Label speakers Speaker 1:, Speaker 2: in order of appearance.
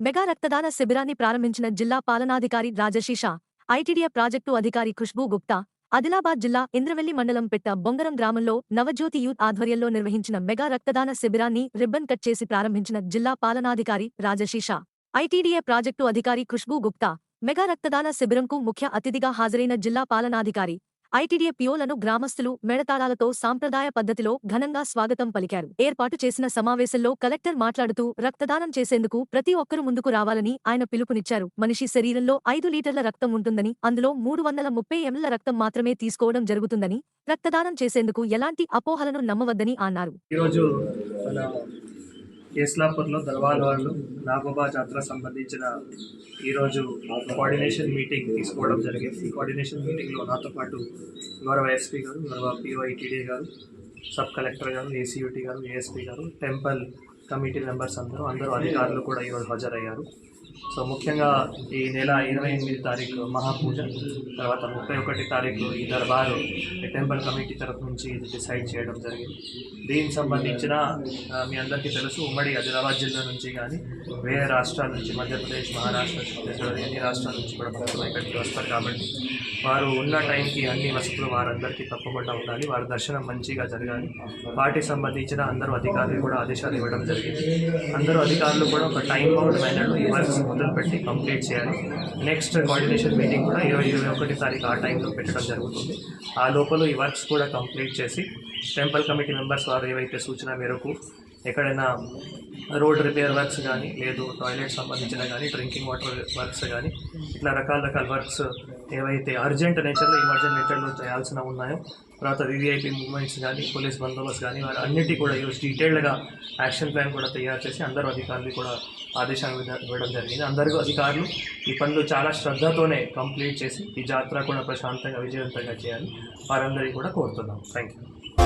Speaker 1: Mega రక్తదాన శిబిరాన్ని ప్రారంభించిన జిల్లా పాలనాధికారి రాజశీష ఐటీడీఏ ప్రాజెక్టు అధికారి ఖుష్బూ గుప్తా ఆదిలాబాద్ జిల్లా ఇంద్రవెల్లి మండలం పెట్ట బొంగరం గ్రామంలో నవజ్యోతి యూత్ ఆధ్వర్యంలో నిర్వహించిన మెగా రక్తదాన శిబిరాన్ని రిబ్బన్ కట్ చేసి ప్రారంభించిన జిల్లా పాలనాధికారి రాజశీష ఐటీడీఏ ప్రాజెక్టు అధికారి ఖుష్బూ గుప్తా మెగా రక్తదాన శిబిరంకు ముఖ్య అతిథిగా హాజరైన జిల్లా పాలనాధికారి ఐటీడీఏ పియోలను గ్రామస్తులు మెడతాళాలతో సాంప్రదాయ పద్ధతిలో ఘనంగా స్వాగతం పలికారు. ఏర్పాటు చేసిన సమావేశంలో కలెక్టర్ మాట్లాడుతూ రక్తదానం చేసేందుకు ప్రతి ఒక్కరూ ముందుకు రావాలని ఆయన పిలుపునిచ్చారు. మనిషి శరీరంలో ఐదు లీటర్ల రక్తం ఉంటుందని అందులో మూడు వందల ముప్పై ఎంఎల్ రక్తం మాత్రమే తీసుకోవడం జరుగుతుందని రక్తదానం చేసేందుకు ఎలాంటి అపోహలను నమ్మవద్దని అన్నారు.
Speaker 2: ఈరోజు మన కేస్లాపూర్లో దర్వాల్ వాళ్ళు నాగోబా జాతర సంబంధించిన ఈరోజు కోఆర్డినేషన్ మీటింగ్ తీసుకోవడం జరిగింది. ఈ కోఆర్డినేషన్ మీటింగ్లో నాతో పాటు గౌరవ ఎస్పీ గారు గౌరవ పిఓఐటీడీ గారు సబ్ కలెక్టర్ గారు ఏసీయూటీ గారు ఏఎస్పీ గారు టెంపుల్ కమిటీ మెంబర్స్ అందరూ అందరూ అధికారులు కూడా ఈరోజు హాజరయ్యారు. సో ముఖ్యంగా ఈ నెల ఇరవై ఎనిమిది తారీఖు మహాపూజ తర్వాత ముప్పై ఒకటి తారీఖు ఈ దర్బారు టెంపుల్ కమిటీ తరఫు నుంచి ఇది డిసైడ్ చేయడం జరిగింది. దీనికి సంబంధించిన మీ అందరికీ తెలుసు ఉమ్మడి ఆదిలాబాద్ జిల్లా నుంచి కానీ వేరే రాష్ట్రాల నుంచి మధ్యప్రదేశ్ మహారాష్ట్ర ఛత్తీస్గఢ్ అన్ని రాష్ట్రాల నుంచి కూడా భక్తులు ఇక్కడికి వస్తారు కాబట్టి వారు ఉన్న టైంకి అన్ని వసతులు వారందరికీ తప్పకుండా ఉండాలి వారి దర్శనం మంచిగా జరగాలి. వాటికి సంబంధించిన అందరూ అధికారులు కూడా ఆదేశాలు ఇవ్వడం జరిగింది. అందరూ అధికారులు కూడా ఒక టైం బౌండ్ మేనర్లో ఈ వర్క్స్ మొదలుపెట్టి కంప్లీట్ చేయాలి. నెక్స్ట్ కోఆర్డినేషన్ మీటింగ్ కూడా ఇరవై ఇరవై ఒకటి తారీఖు ఆ టైంలో పెట్టడం జరుగుతుంది. ఆ లోపల ఈ వర్క్స్ కూడా కంప్లీట్ చేసి టెంపుల్ కమిటీ మెంబర్స్ వారు ఏవైతే సూచన మేరకు ఎక్కడైనా రోడ్ రిపేర్ వర్క్స్ కానీ లేదు టాయిలెట్ సంబంధించిన కానీ డ్రింకింగ్ వాటర్ వర్క్స్ కానీ ఇట్లా రకాల రకాల వర్క్స్ ఏవైతే అర్జెంట్ నేచర్లో ఎమర్జెంట్ నేచర్లో చేయాల్సిన ఉన్నాయో తర్వాత వివిఐపి మూవ్మెంట్స్ కానీ పోలీస్ బందోబస్తు కానీ వారి అన్నిటి కూడా ఈరోజు డీటెయిల్డ్గా యాక్షన్ ప్లాన్ కూడా తయారు చేసి అందరూ అధికారులు కూడా ఆదేశాలు ఇవ్వడం జరిగింది. అందరూ అధికారులు ఈ పనులు చాలా శ్రద్ధతోనే కంప్లీట్ చేసి ఈ జాతర కూడా ప్రశాంతంగా విజయవంతంగా చేయాలి వారందరికీ కూడా కోరుతున్నాం. Thank you